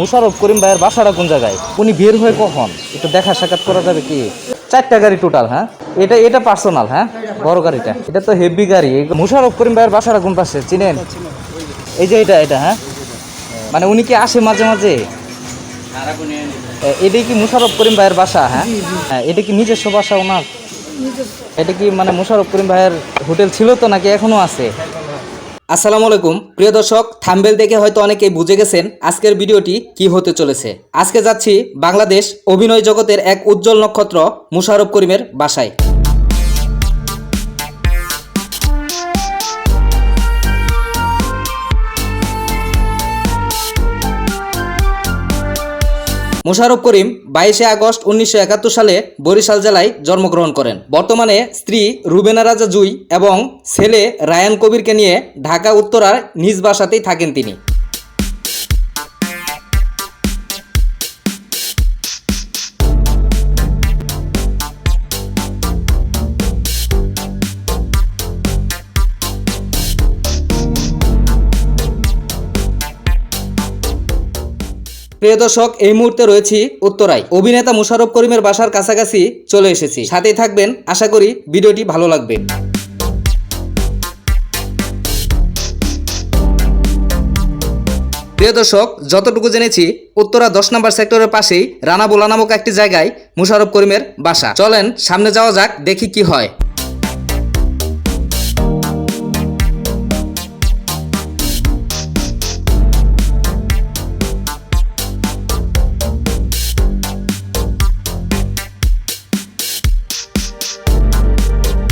মুশারফ করিম ভাইয়ের বাসাটা কোন জায়গায়? উনি বের হয়ে কখন? একটু দেখা সাক্ষাৎ করা যাবে কি? চারটা গাড়ি টোটাল হ্যাঁ? এটা এটা পার্সোনাল হ্যাঁ? বড় গাড়িটা। এটা তো হেভি গাড়ি। মুশারফ করিম ভাইয়ের বাসাটা কোন পাশে? চিনেন? এই যে এটা এটা হ্যাঁ? মানে উনি কি আসে মাঝে মাঝে? এটা কি মুশারফ করিম ভাইয়ের বাসা হ্যাঁ? হ্যাঁ এটা কি নিজস্ব বাসা ওনার? এটা কি মানে মুশারফ করিম ভাইয়ের হোটেল ছিল তো নাকি এখনও আছে? আসসালামু আলাইকুম। প্রিয় দর্শক, থাম্বেল দেখে হয়তো অনেকেই বুঝে গেছেন আজকের ভিডিওটি কি হতে চলেছে। আজকে যাচ্ছি বাংলাদেশ অভিনয় জগতের এক উজ্জ্বল নক্ষত্র মুশারফ করিমের বাসায়। মোশাররফ করিম বাইশে আগস্ট উনিশশো একাত্তর সালে বরিশাল জেলায় জন্মগ্রহণ করেন। বর্তমানে স্ত্রী রুবেনা রাজা জুই এবং ছেলে রায়ান কবিরকে নিয়ে ঢাকা উত্তরার নিজ বাসাতেই থাকেন তিনি। প্রিয় দর্শক, এই মুহূর্তে রয়েছি উত্তরায়। অভিনেতা মুশারফ করিমের বাসার কাছাকাছি চলে এসেছি। সাথেই থাকবেন, আশা করি ভিডিওটি ভালো লাগবে। প্রিয় দর্শক, যতটুকু জেনেছি, উত্তরা দশ নম্বর সেক্টরের পাশেই রানাবোলা নামক একটি জায়গায় মুশারফ করিমের বাসা। চলেন, সামনে যাওয়া যাক, দেখি কি হয়।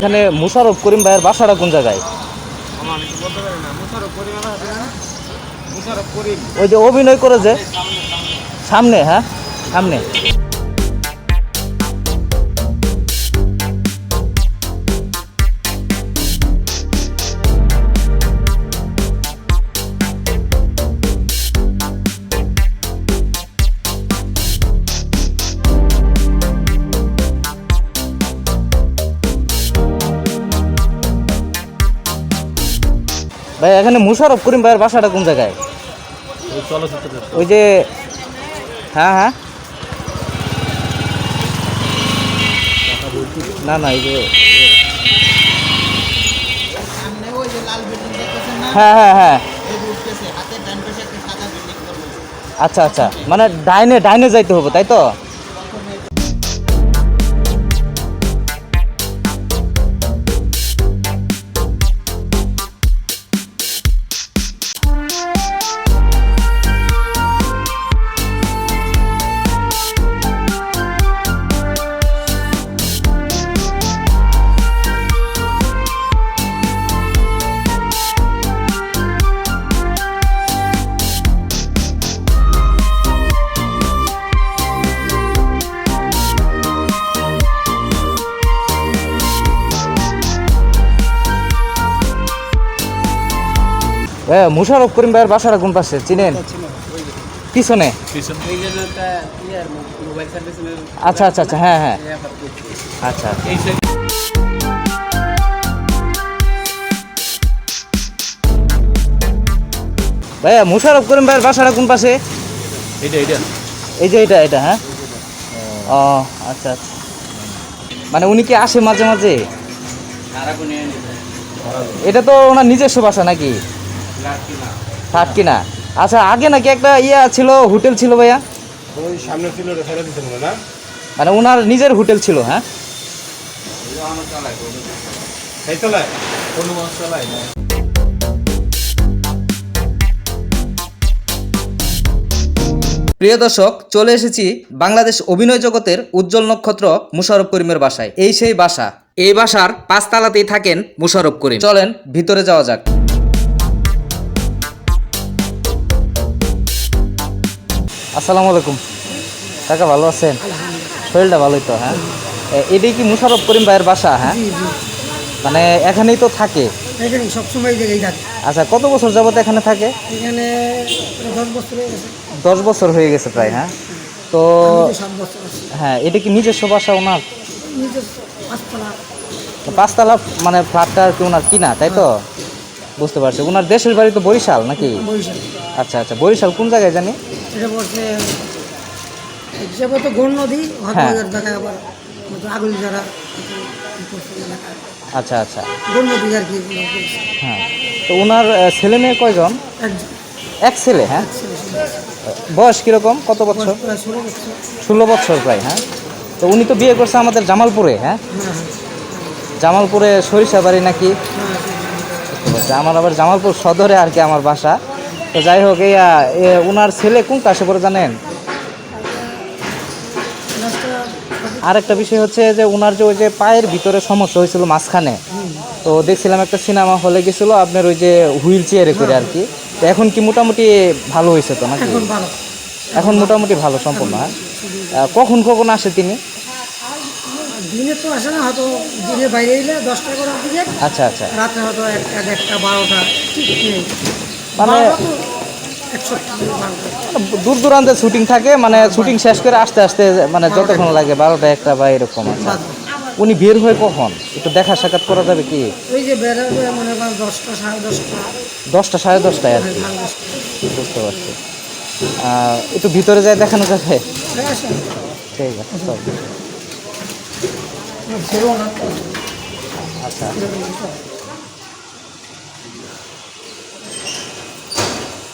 এখানে মুশারফ করিম ভাইয়ের বাসাটা কোন জায়গায়? ওই যে অভিনয় করে যে সামনে হ্যাঁ? সামনে। ভাই এখানে মুশারফ করিম ভাইয়ের বাসাটা কোন জায়গায়? ওই যে হ্যাঁ হ্যাঁ। না না এই যে হ্যাঁ হ্যাঁ হ্যাঁ। আচ্ছা আচ্ছা মানে ডাইনে ডাইনে যাইতে হবে তাই তো? এ, মুশারফ করিম ভাইয়ের বাসাটা কোন পাশে? চিনেন? পিছনে? আচ্ছা আচ্ছা আচ্ছা হ্যাঁ হ্যাঁ। আচ্ছা ভাইয়া মুশারফ করিম ভাইয়ের বাসাটা কোন পাশে? এটা এটা এই যে এটা এটা হ্যাঁ? ও আচ্ছা আচ্ছা। মানে উনি কি আসে মাঝে মাঝে? এটা তো ওনার নিজস্ব বাসা নাকি? থাক কিনা আচ্ছা আগে নাকি একটা ইয়া ছিল হোটেল ছিল ভাইয়া? ওই সামনে ছিল না? মানে ওনার নিজের হোটেল ছিল হ্যাঁ? প্রিয় দর্শক চলে এসেছি বাংলাদেশ অভিনয় জগতের উজ্জ্বল নক্ষত্র মুশারফ করিমের বাসায়। এই সেই বাসা। এই বাসার পাঁচতলাতেই থাকেন মুশারফ করিম। চলেন ভিতরে যাওয়া যাক। আসসালামু আলাইকুম। কাকা ভালো আছেন? শরীরটা ভালোই তো হ্যাঁ? এটাই কি মুশারফ করিম ভাইয়ের বাসা হ্যাঁ? মানে এখানেই তো থাকে? এখানে সবসময় জায়গায় থাকে। আচ্ছা কত বছর যাবত এখানে থাকে? এখানে দশ বছর হয়ে গেছে। দশ বছর হয়ে গেছে প্রায় হ্যাঁ? তো হ্যাঁ এটা কি নিজস্ব বাসা ওনার? পাঁচতলা। পাঁচতলা মানে ফ্ল্যাটটা আর কি ওনার কিনা তাই তো? বুঝতে পারছি। ওনার দেশের বাড়ি তো বরিশাল নাকি? আচ্ছা আচ্ছা। বরিশাল কোন জায়গায় জানি? এটা তো গণ নদী হ্যাঁ। আগুন যারা আচ্ছা আচ্ছা। গণ নদী আর কি হ্যাঁ। তো ওনার ছেলে মেয়ে কয়জন? এক ছেলে হ্যাঁ? বয়স কীরকম? কত বছর? ষোলো বছর। প্রায় হ্যাঁ? তো উনি তো বিয়ে করছে আমাদের জামালপুরে হ্যাঁ? হ্যাঁ জামালপুরে সরিষা বাড়ি নাকি হ্যাঁ আমার আবার জামালপুর সদরে আর কি আমার বাসা। তো যাই হোক এই উনার ছেলে কোন ক্লাসে পড়ে জানেন? আর একটা বিষয় হচ্ছে যে উনার যে ওই যে পায়ের ভিতরে সমস্যা হয়েছিল মাঝখানে তো দেখছিলাম একটা সিনেমা হলে গেছিল আপনার ওই যে হুইল চেয়ারে করে আর কি। তো এখন কি মোটামুটি ভালো হয়েছে তো নাকি? এখন মোটামুটি ভালো সম্পূর্ণ হ্যাঁ? কখন কখন আসে তিনি? দিনে তো আসে না হয়তো দিনের বাইরে এলে দশটা করার দিকে আচ্ছা আচ্ছা। রাত্রে হয়তো একটা বারোটা ঠিক নেই। মানে- দূর দূরান্তে শুটিং থাকে মানে শুটিং শেষ করে আসতে আসতে মানে যতক্ষণ লাগে বারোটা একটা বা এরকম আচ্ছা। উনি বের হয়ে কখন? একটু দেখা সাক্ষাৎ করা যাবে কি? ওই যে মনে করেন দশটা সাড়ে দশটা। দশটা সাড়ে দশটায় আর কি। বুঝতে পারছি। একটু ভিতরে যায় দেখানো যাবে? ঠিক আছে আচ্ছা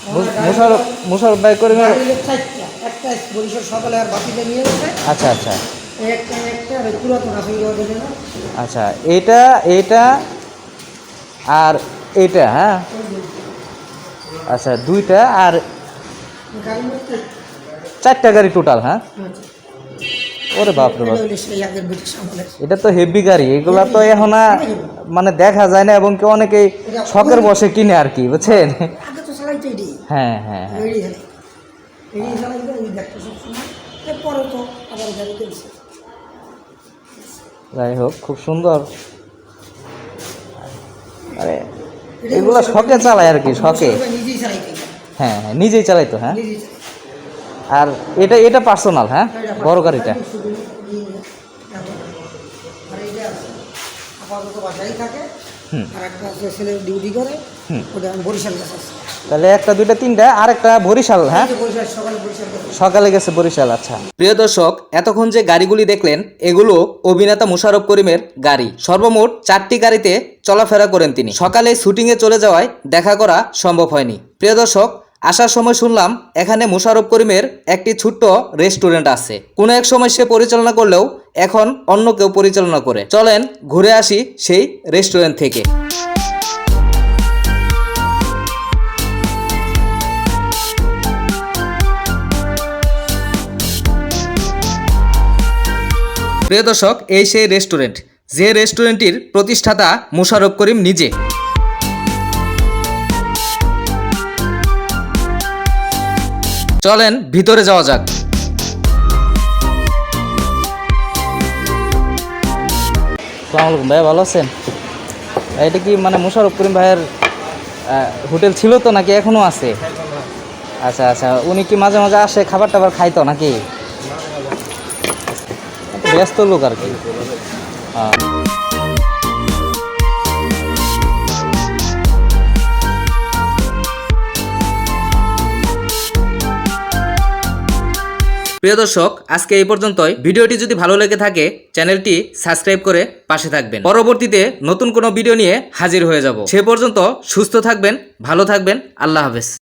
মু- মুশারফ মুশারফ ভাই করে চারটা একটা বরিশাল সকালে আর বাতিতে নিয়ে আচ্ছা আচ্ছা। আর আচ্ছা এটা এটা এটা হ্যাঁ? আচ্ছা দুইটা আর চারটা গাড়ি টোটাল হ্যাঁ? আচ্ছা। ওরে বাপ ব্রিটিশ আমলের এটা তো হেভি গাড়ি এগুলা তো এখন মানে দেখা যায় না এবং কেউ অনেকেই শখের বসে কিনে আর কি বুঝছেন? হ্যাঁ হ্যাঁ হ্যাঁ। যাই হোক খুব সুন্দর। আরে এগুলা শখে চালায় আর কি শখে। হ্যাঁ হ্যাঁ নিজেই চালাইতো হ্যাঁ? আর এটা এটা পার্সোনাল হ্যাঁ? বড় গাড়িটা। তাহলে একটা, দুইটা, তিনটা আর বরিশাল হ্যাঁ? সকালে গেছে বরিশাল আচ্ছা। প্রিয় এতক্ষণ যে গাড়িগুলি দেখলেন, এগুলো অভিনেতা মুশারফ করিমের গাড়ি। সর্বমোট চারটি গাড়িতে চলাফেরা করেন তিনি। সকালে শুটিংয়ে চলে যাওয়ায় দেখা করা সম্ভব হয়নি। প্রিয় দর্শক আসার সময় শুনলাম এখানে মুশারফ করিমের একটি ছোট্ট রেস্টুরেন্ট আছে। কোনো এক সময় সে পরিচালনা করলেও এখন অন্য কেউ পরিচালনা করে। চলেন ঘুরে আসি সেই রেস্টুরেন্ট থেকে। প্রিয় দর্শক, এই সেই রেস্টুরেন্ট। যে রেস্টুরেন্টটির প্রতিষ্ঠাতা মুশারফ করিম নিজে। চলেন ভিতরে যাওয়া যাক। সালামালাইকুম ভাই ভালো আছেন? এটা কি মানে মুশারফ করিম ভাইয়ের হোটেল ছিল তো নাকি এখনও আছে? আচ্ছা আচ্ছা উনি কি মাঝে মাঝে আসে খাবার টাবার খাইতো নাকি? ব্যস্ত লোক আর কি। হ্যাঁ প্রিয় দর্শক, আজকে এই পর্যন্তই। ভিডিওটি যদি ভালো লেগে থাকে, চ্যানেলটি সাবস্ক্রাইব করে পাশে থাকবেন। পরবর্তীতে নতুন কোনো ভিডিও নিয়ে হাজির হয়ে যাব। সে পর্যন্ত সুস্থ থাকবেন, ভালো থাকবেন, আল্লাহ হাফেজ।